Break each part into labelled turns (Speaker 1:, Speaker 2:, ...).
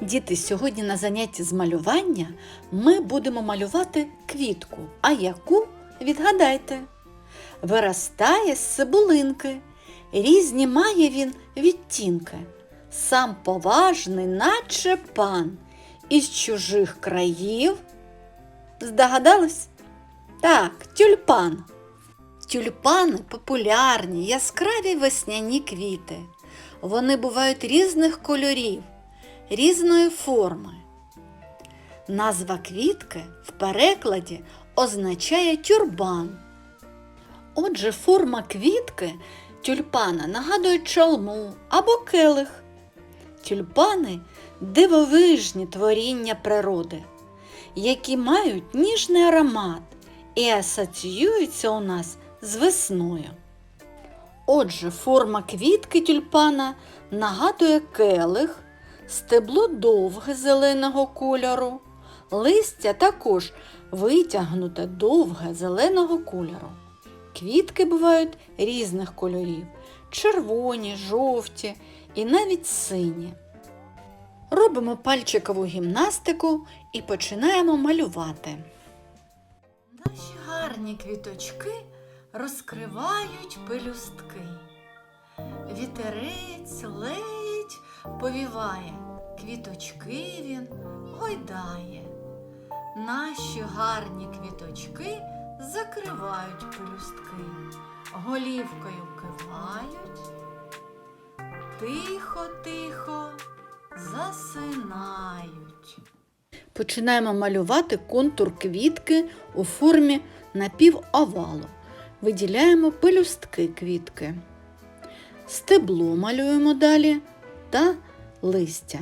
Speaker 1: Діти, сьогодні на занятті з малювання ми будемо малювати квітку. А яку відгадайте? Виростає з цибулинки, різні має він відтінки. Сам поважний, наче пан, із чужих країв. Здогадались? Так, тюльпан. Тюльпани популярні, яскраві весняні квіти. Вони бувають різних кольорів, різної форми. Назва квітки в перекладі означає тюрбан. Отже, форма квітки тюльпана нагадує чалму або келих. Тюльпани дивовижні творіння природи, які мають ніжний аромат і асоціюються у нас з весною. Отже, форма квітки тюльпана нагадує келих, стебло довге зеленого кольору, листя також витягнуте довге зеленого кольору. Квітки бувають різних кольорів червоні, жовті і навіть сині. Робимо пальчикову гімнастику і починаємо малювати. Наші гарні квіточки розкривають пелюстки. Вітерець ледь повіває, квіточки він гойдає. Наші гарні квіточки закривають пелюстки, голівкою кивають, тихо-тихо засинають. Починаємо малювати контур квітки у формі напівовалу. Виділяємо пелюстки квітки. Стебло малюємо далі та листя.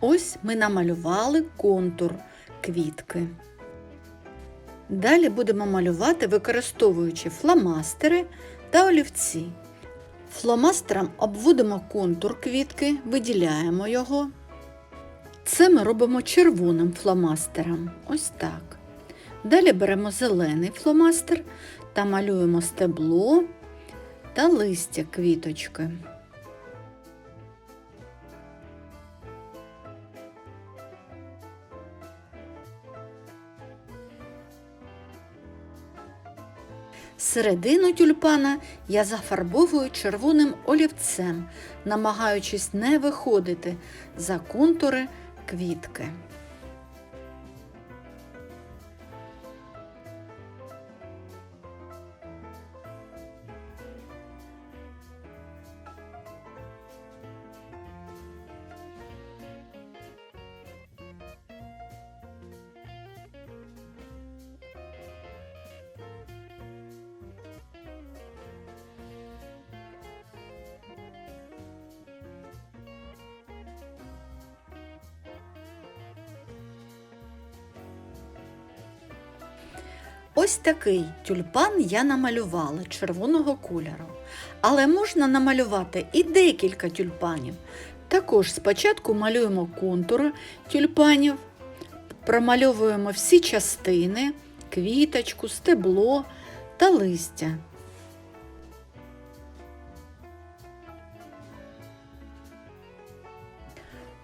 Speaker 1: Ось ми намалювали контур квітки. Далі будемо малювати, використовуючи фломастери та олівці. Фломастером обводимо контур квітки, виділяємо його. Це ми робимо червоним фломастером. Ось так. Далі беремо зелений фломастер та малюємо стебло та листя квіточки. Середину тюльпана я зафарбовую червоним олівцем, намагаючись не виходити за контури квітки. Ось такий тюльпан я намалювала червоного кольору. Але можна намалювати і декілька тюльпанів. Також спочатку малюємо контури тюльпанів, промальовуємо всі частини, квіточку, стебло та листя.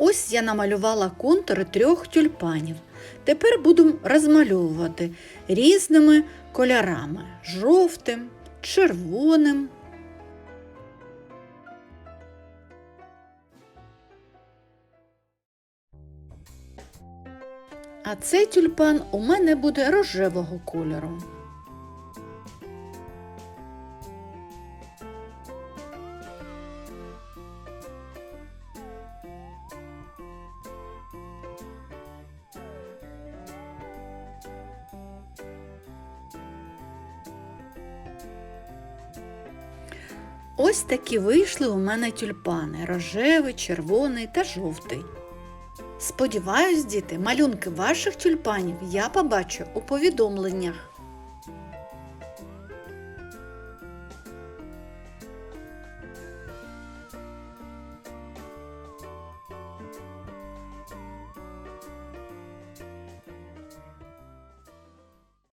Speaker 1: Ось я намалювала контури трьох тюльпанів. Тепер буду розмальовувати різними кольорами жовтим, червоним. А цей тюльпан у мене буде рожевого кольору. Ось такі вийшли у мене тюльпани рожевий, червоний та жовтий. Сподіваюсь, діти, малюнки ваших тюльпанів я побачу у повідомленнях.